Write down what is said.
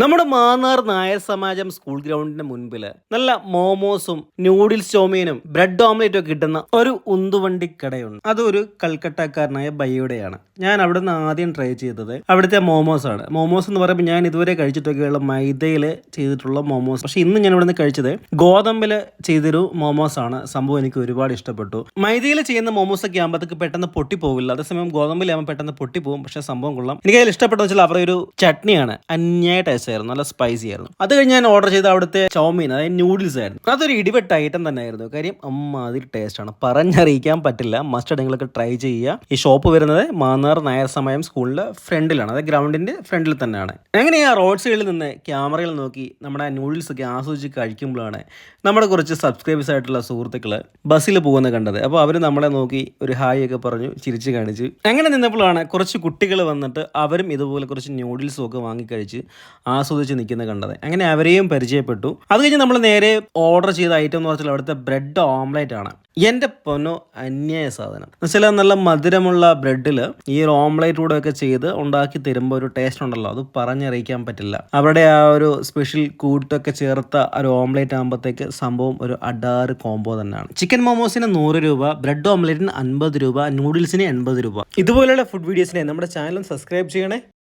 നമ്മുടെ മാന്നാർ നായർ സമാജം സ്കൂൾ ഗ്രൗണ്ടിന്റെ മുൻപിൽ നല്ല മോമോസും നൂഡിൽസ് ചോമീനും ബ്രെഡ് ഓംലെറ്റും ഒക്കെ കിട്ടുന്ന ഒരു ഉന്തുവണ്ടി കടയുണ്ട് അതൊരു കൽക്കട്ടക്കാരനായ ബയ്യുടെയാണ്. ഞാൻ അവിടെ നിന്ന് ആദ്യം ട്രൈ ചെയ്തത് അവിടുത്തെ മോമോസ് ആണ്. മോമോസ് എന്ന് പറയുമ്പോൾ ഞാൻ ഇതുവരെ കഴിച്ചിട്ടൊക്കെയുള്ള മൈദയിൽ ചെയ്തിട്ടുള്ള മോമോസ്. പക്ഷെ ഇന്ന് ഞാൻ ഇവിടെ നിന്ന് കഴിച്ചത് ഗോതമ്പിൽ ചെയ്തൊരു മോമോസ് ആണ്. സംഭവം എനിക്ക് ഒരുപാട് ഇഷ്ടപ്പെട്ടു. മൈദയിൽ ചെയ്യുന്ന മോമോസ് ഒക്കെ ആകുമ്പോഴത്തേക്ക് പെട്ടെന്ന് പൊട്ടിപ്പോകില്ല അതേസമയം ഗോതമ്പിലാകുമ്പോൾ പെട്ടെന്ന് പൊട്ടിപ്പോകും പക്ഷെ സംഭവം കൊള്ളാം. എനിക്ക് അതിൽ ഇഷ്ടപ്പെട്ടതെന്ന് വെച്ചാൽ അവരുടെ ഒരു ചട്നിയാണ്. അന്യായ ടേസ്റ്റ് ആയിരുന്നു നല്ല സ്പൈസി ആയിരുന്നു. അത് കഴിഞ്ഞ് ഞാൻ ഓർഡർ ചെയ്ത അവിടുത്തെ ചൗമീൻ അതായത് നൂഡിൽസ് ആയിരുന്നു. അതൊരു ഇടിവെട്ട ഐറ്റം തന്നെ ആയിരുന്നു കാര്യം അമ്മ അതിൽ ടേസ്റ്റ് ആണ്. പറഞ്ഞറിയിക്കാൻ പറ്റില്ല. മസ്റ്റ് നിങ്ങളൊക്കെ ട്രൈ ചെയ്യുക. ഈ ഷോപ്പ് വരുന്നത് മാന്നാർ നായർ സമയം സ്കൂളിലെ ഫ്രണ്ടിലാണ്. അതായത് ഗ്രൗണ്ടിന്റെ ഫ്രണ്ടിൽ തന്നെയാണ്. അങ്ങനെ ആ റോഡ് സൈഡിൽ നിന്ന് ക്യാമറയിൽ നോക്കി നമ്മുടെ നൂഡിൽസ് ഒക്കെ ആസ്വദിച്ച് കഴിക്കുമ്പോഴാണ് നമ്മുടെ കുറച്ച് സബ്സ്ക്രൈബേഴ്സ് ആയിട്ടുള്ള സുഹൃത്തുക്കൾ ബസ്സിൽ പോകുന്നത് കണ്ടത്. അപ്പോൾ അവർ നമ്മളെ നോക്കി ഒരു ഹായ് ഒക്കെ പറഞ്ഞു ചിരിച്ച് കാണിച്ചു. അങ്ങനെ നിന്നപ്പോഴാണ് കുറച്ച് കുട്ടികൾ വന്നിട്ട് അവരും ഇതുപോലെ കുറച്ച് നൂഡിൽസും ഒക്കെ വാങ്ങിക്കഴിച്ച് ആസ്വദിച്ച് നിൽക്കുന്നത് കണ്ടത്. അങ്ങനെ അവരെയും പരിചയപ്പെട്ടു. അത് കഴിഞ്ഞ് നമ്മൾ നേരെ ഓർഡർ ചെയ്ത ഐറ്റം എന്ന് പറഞ്ഞാൽ അവിടുത്തെ ബ്രെഡ് ഓംലൈറ്റ് ആണ്. എന്റെ പൊന്നു അന്യായ സാധനം. ചില നല്ല മധുരമുള്ള ബ്രെഡിൽ ഈ ഒരു ഓംലൈറ്റ് കൂടെ ഒക്കെ ചെയ്ത് ഉണ്ടാക്കി തരുമ്പോൾ ഒരു ടേസ്റ്റ് ഉണ്ടല്ലോ. അത് പറഞ്ഞറിയിക്കാൻ പറ്റില്ല. അവരുടെ ആ ഒരു സ്പെഷ്യൽ കൂട്ടൊക്കെ ചേർത്ത ഒരു ഓംലൈറ്റ് ആകുമ്പോഴത്തേക്ക് സംഭവം ഒരു അഡാറ് കോംബോ തന്നെയാണ്. ചിക്കൻ മോമോസിന് നൂറ് രൂപ ബ്രെഡ് ഓംലൈറ്റിന് അൻപത് രൂപ നൂഡിൽസിന് എൺപത് രൂപ. ഇതുപോലെയുള്ള ഫുഡ് വീഡിയോസിനെ നമ്മുടെ ചാനലും സബ്സ്ക്രൈബ് ചെയ്യണേ.